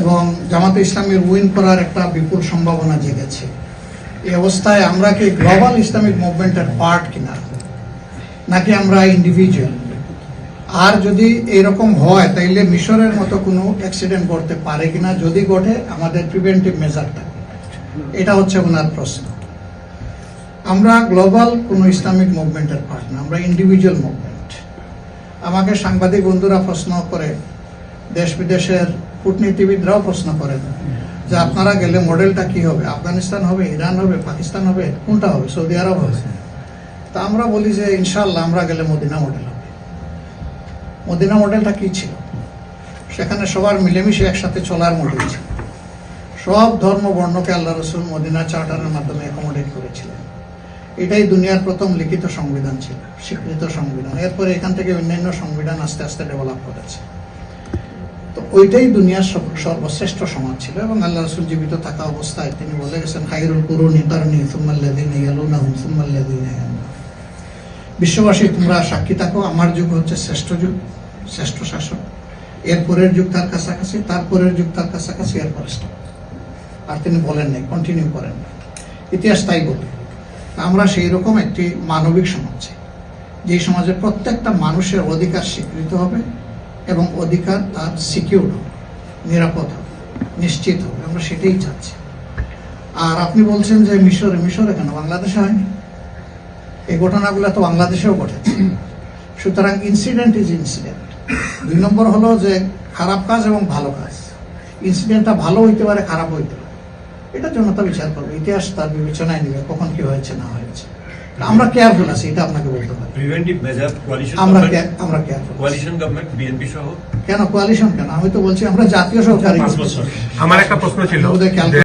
এবং জামাতে ইসলামের উইন করার একটা বিপুল সম্ভাবনা জেগেছে। এই অবস্থায় আমরা কি গ্লোবাল ইসলামিক মুভমেন্টের পার্ট কিনা? নাকি আমরা ইন্ডিভিজুয়াল আর যদি এরকম হয়, তাইলে মিশরের মতো কোনো অ্যাক্সিডেন্ট ঘটতে পারে কিনা? যদি ঘটে, আমাদের প্রিভেন্টিভ মেজারটা এটা হচ্ছে ওনার প্রশ্ন। আমরা গ্লোবাল কোনো ইসলামিক মুভমেন্টের পার্ট না, আমরা ইন্ডিভিজুয়াল মুভমেন্ট আমাকে সাংবাদিক বন্ধুরা প্রশ্ন করে দেশ বিদেশের কূটনীতিবিদরাও প্রশ্ন করেন যে আপনারা গেলে মডেলটা কি হবে? আফগানিস্তান হবে, ইরান হবে, পাকিস্তান হবে, কোনটা হবে? সৌদি আরব হবে। তা আমরা বলি যে ইনশাল্লাহ আমরা গেলে মদিনা মডেল হবে। মদিনা মডেলটা কি ছিল? সেখানে সবার মিলেমিশে একসাথে চলার মডেল ছিল। সব ধর্ম বর্ণকে আল্লাহ রসুল মদিনা চার্টারের মাধ্যমে অ্যাকোমোডেট করেছিলেন। এটাই দুনিয়ার প্রথম লিখিত সংবিধান ছিল, স্বীকৃত সংবিধান। এরপরে এখান থেকে অন্যান্য সংবিধান আস্তে আস্তে ডেভেলপ করেছে। তো ওইটাই দুনিয়ার সর্বশ্রেষ্ঠ সমাজ ছিল এবং আল্লাহ রসুল জীবিত থাকা অবস্থায় তিনি বলে গেছেন হাইরুল কুরুনি তারনি সুম্মাল্লাদিন ইয়ালুনাহুম সুম্মাল্লাদিন ইয়ালুনাহুম বিশ্ববাসী, তোমরা সাক্ষী থাকো, আমার যুগ হচ্ছে শ্রেষ্ঠ যুগ, শ্রেষ্ঠ শাসক এর পরের যুগ তার কাছাকাছি তারপরের যুগ তার কাছাকাছি, এর পরে আর তিনি বলেন নাই কন্টিনিউ করেন নাই। ইতিহাস তাই বলে, আমরা সেই রকম একটি মানবিক সমাজ চাই। যেই সমাজে প্রত্যেকটা মানুষের অধিকার স্বীকৃত হবে এবং অধিকার তার সিকিউর হবে নিরাপদ হবে নিশ্চিত হবে আমরা সেটাই চাচ্ছি। আর আপনি বলছেন যে মিশরে মিশরে কেন? বাংলাদেশে হয়নি? এই ঘটনাগুলো তো বাংলাদেশেও ঘটেছে। সুতরাং ইনসিডেন্ট ইজ ইনসিডেন্ট দুই নম্বর হলো যে খারাপ কাজ এবং ভালো কাজ। ইনসিডেন্টটা ভালো হইতে পারে খারাপ হইতে পারে। এটার জন্য তো বিচার করবে। ইতিহাস তার বিবেচনায় নিবে, কখন কি হয়েছে, না হয়েছে। আমরা কেয়ারফুল আছি এটা আপনাকে বলতে পারি। প্রিভেন্টিভ মেজার কোয়ালিশন আমরা আমরা কেয়ারফুল কোয়ালিশন গভর্নমেন্ট বিএনপি সহ? কেন কোয়ালিশন কেন? আমি তো বলছি আমরা জাতীয় সরকার আমার একটা প্রশ্ন ছিল।